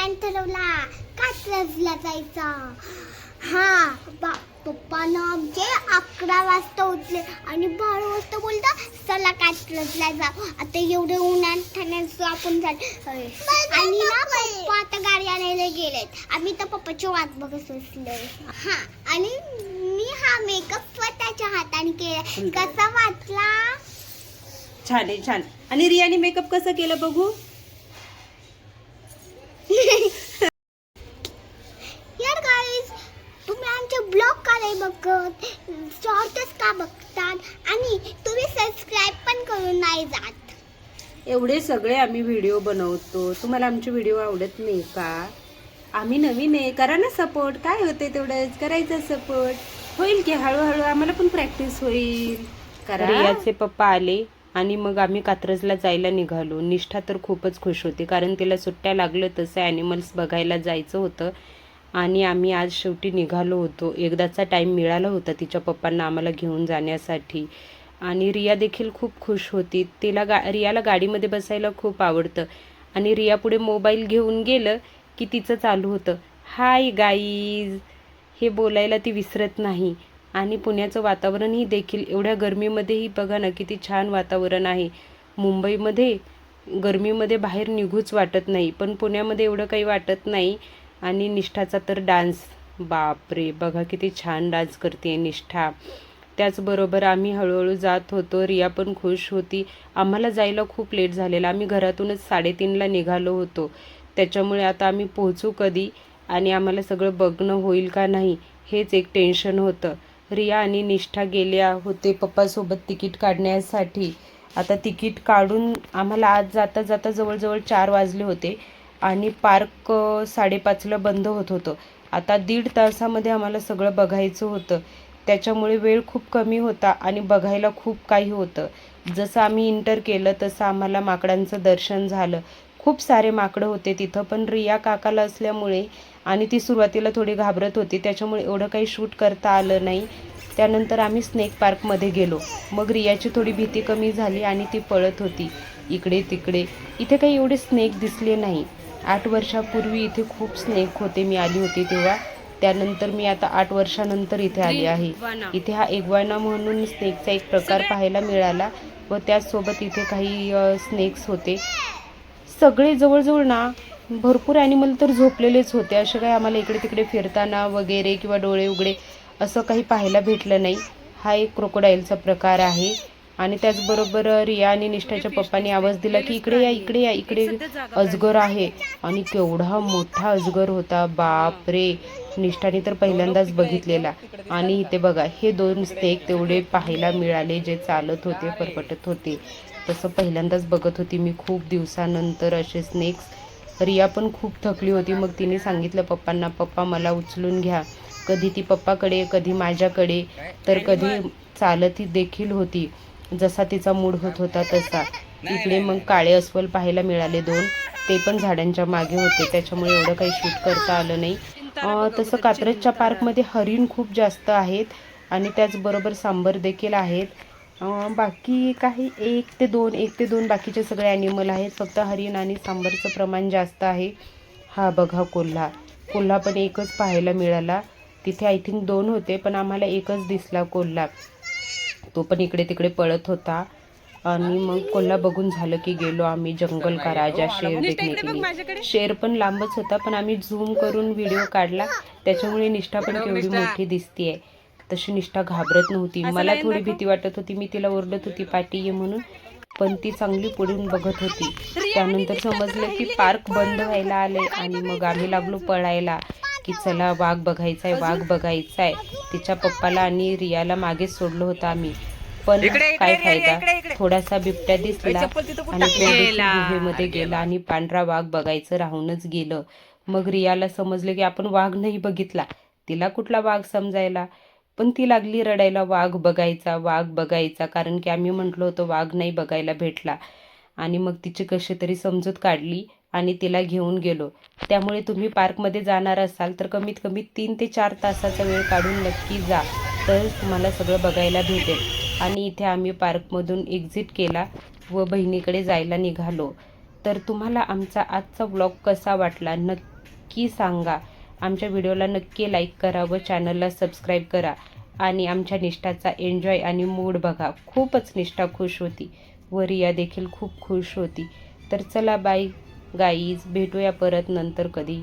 Plan ठरवला कात्रजला जायचा हा बा पप्पानं आमचे अकरा वाजता उठले आणि बारा वाजता बोलता चला कात्रजला जाऊ आता एवढे उन्हात ठाण्याचं आपण झालं आणि ना पप्पा आता गाडी आणायला गेलेत आम्ही तर पप्पाची वाट बघत बसलोय हा आणि मी हा मेकअप स्वतःच्या हाताने केला कसा वाटला छान आहे छान आणि रियाने मेकअप कसं केलं बघू यार गाईज तुम्ही आमचे ब्लॉग का नाही बघत. शॉर्टच का बघतात? आणि तुम्ही सबस्क्राईब पण करून नाही जात. एवढे सगळे आम्ही व्हिडिओ बनवतो. तुम्हाला आमचे व्हिडिओ आवडत नाही का? आम्ही नवीन आहे. करा ना सपोर्ट काय होते तेवढंच? करायचं सपोर्ट होईल की हळूहळू? आम्हाला पण प्रॅक्टिस होईल. करा. रियाचे पप्पा आले आणि मग आम्ही कात्रजला जायला निघालो. निष्ठा तर खूपच खुश होती कारण तिला सुट्ट्या लागलं तसं ॲनिमल्स बघायला जायचं होतं. आणि आम्ही आज शेवटी निघालो होतो. एकदाचा टाईम मिळाला होता तिच्या पप्पांना आम्हाला घेऊन जाण्यासाठी. आणि रिया देखील खूप खुश होती. तिला गा रियाला गाडीमध्ये बसायला खूप आवडतं. आणि रिया पुढे मोबाईल घेऊन गेलं की तिचं चालू होतं. हाय गाईज हे बोलायला ती विसरत नाही. आणि पुण्याचं वातावरणही देखील एवढ्या गरमीमध्येही बघा ना किती छान वातावरण आहे. मुंबईमध्ये गरमीमध्ये बाहेर निघूच वाटत नाही. पण पुण्यामध्ये एवढं काही वाटत नाही. आणि निष्ठाचा तर डान्स. बापरे बघा किती छान डान्स करते निष्ठा. त्याचबरोबर आम्ही हळूहळू जात होतो. रिया पण खुश होती. आम्हाला जायला खूप लेट झालेला. आम्ही घरातूनच साडेतीनला निघालो होतो. त्याच्यामुळे आता आम्ही पोहोचू कधी आणि आम्हाला सगळं बघणं होईल का नाही हेच एक टेन्शन होतं. रिया आणि निष्ठा गेल्या होते पप्पासोबत तिकीट काढण्यासाठी. आता तिकीट काढून आम्हाला आज जाता जाता जवळजवळ चार वाजले होते. आणि पार्क साडेपाचला बंद होत होतं. आता दीड तासामध्ये आम्हाला सगळं बघायचं होतं. त्याच्यामुळे वेळ खूप कमी होता आणि बघायला खूप काही होतं. जसं आम्ही इंटर केलं तसं आम्हाला माकडांचं दर्शन झालं. खूप सारे माकडं होते तिथं पण रिया काकाला असल्यामुळे आणि ती सुरुवातीला थोडी घाबरत होती. त्याच्यामुळे एवढं काही शूट करता आलं नाही. त्यानंतर आम्ही स्नेक पार्कमध्ये गेलो. मग रियाची थोडी भीती कमी झाली आणि ती पळत होती. इकडे तिकडे. इथे काही एवढे स्नेक दिसले नाही. आठ वर्षापूर्वी इथे खूप स्नेक होते. मी आली होती तेव्हा. त्यानंतर मी आता आठ वर्षानंतर इथे आली आहे. इथे हा एग्वाना म्हणून स्नेकचा एक प्रकार पाहायला मिळाला व त्याचसोबत इथे काही स्नेक्स होते. सगळे जवळजवळ ना भरपूर ॲनिमल तर झोपलेलेच होते. असे काही आम्हाला इकडे तिकडे फिरताना वगैरे किंवा डोळे उघडे असं काही पाहायला भेटलं नाही. हा एक क्रोकोडाईलचा प्रकार आहे. आणि त्याचबरोबर रिया आणि निष्ठाच्या पप्पाने आवाज दिला की इकडे या इकडे या इकडे अजगर आहे. आणि केवढा मोठा अजगर होता. बाप रे. निष्ठाने तर पहिल्यांदाच बघितलेला. आणि इथे बघा हे दोन स्नेक तेवढे पाहायला मिळाले जे चालत होते परपटत होते. तसं पहिल्यांदाच बघत होती मी खूप दिवसानंतर असे स्नेक्स रिया पण खूप थकली होती. मग तिने सांगितलं पप्पांना पप्पा मला उचलून घ्या. कधी ती पप्पाकडे कधी माझ्याकडे. तर कधी चालत देखील होती. जसा तिचा मूड होत होता तसा. इकडे मग काळे अस्वल पाहायला मिळाले दोन. ते पण झाडांच्या मागे होते. त्याच्यामुळे एवढं काही शूट करता आलं नाही. तसं कात्रजच्या पार्कमध्ये हरिण खूप जास्त आहेत आणि त्याचबरोबर सांबर देखील आहेत. बाकी काही एक ते दोन एक ते दोन बाकीचे सगळे ॲनिमल आहेत. फक्त हरिण आणि सांबरचं प्रमाण जास्त आहे. हा बघा कोल्हा. कोल्हा पण एकच पाहायला मिळाला. तिथे आय थिंक दोन होते पण आम्हाला एकच दिसला कोल्हा. तो पण इकडे तिकडे पळत होता. आणि मग कोल्हा बघून झालं की गेलो आम्ही जंगल का राजा शेर देखने के लिए शेर पण लांबच होता पण आम्ही झूम करून व्हिडिओ काढला. त्याच्यामुळे निष्ठा पण केवढी मोठी दिसतीये. तशी निष्ठा घाबरत नव्हती. मला थोडी भीती वाटत होती. मी तिला ओरडत होती पाठी ये म्हणून. पण ती चांगली पुढून बघत होती. त्यानंतर समजलं की पार्क बंद व्हायला आले आणि मग आम्ही लागलो पळायला. की चला वाघ बघायचाय वाघ बघायचाय. तिच्या पप्पाला आणि रियाला मागेच सोडलं होतं आम्ही. पण काय फायदा? थोडासा बिबट्या दिसला आणि गुहेमध्ये गेला आणि पांढरा वाघ बघायचं राहूनच गेलं. मग रियाला समजलं की आपण वाघ नाही बघितला. तिला कुठला वाघ समजायला? पण ती लागली रडायला वाघ बघायचा वाघ बघायचा. कारण की आम्ही म्हटलो होतो वाघ नाही बघायला भेटला. आणि मग तिची कशी तरी समजूत काढली. आणि तिला घेऊन गेलो. त्यामुळे तुम्ही पार्कमध्ये जाणार असाल तर कमीत कमी तीन ते चार तासाचा वेळ काढून नक्की जा. तर तुम्हाला सगळं बघायला भेटेल. आणि इथे आम्ही पार्कमधून एक्झिट केला व बहिणीकडे जायला निघालो. तर तुम्हाला आमचा आजचा ब्लॉग कसा वाटला नक्की सांगा. आमच्या व्हिडिओला नक्की लाईक करा व चॅनलला सबस्क्राईब करा. आणि आमच्या निष्ठाचा एन्जॉय आणि मूड बघा. खूपच निष्ठा खुश होती. व रिया देखील खूप खुश होती. तर चला बाय गाईज भेटूया परत नंतर कधी.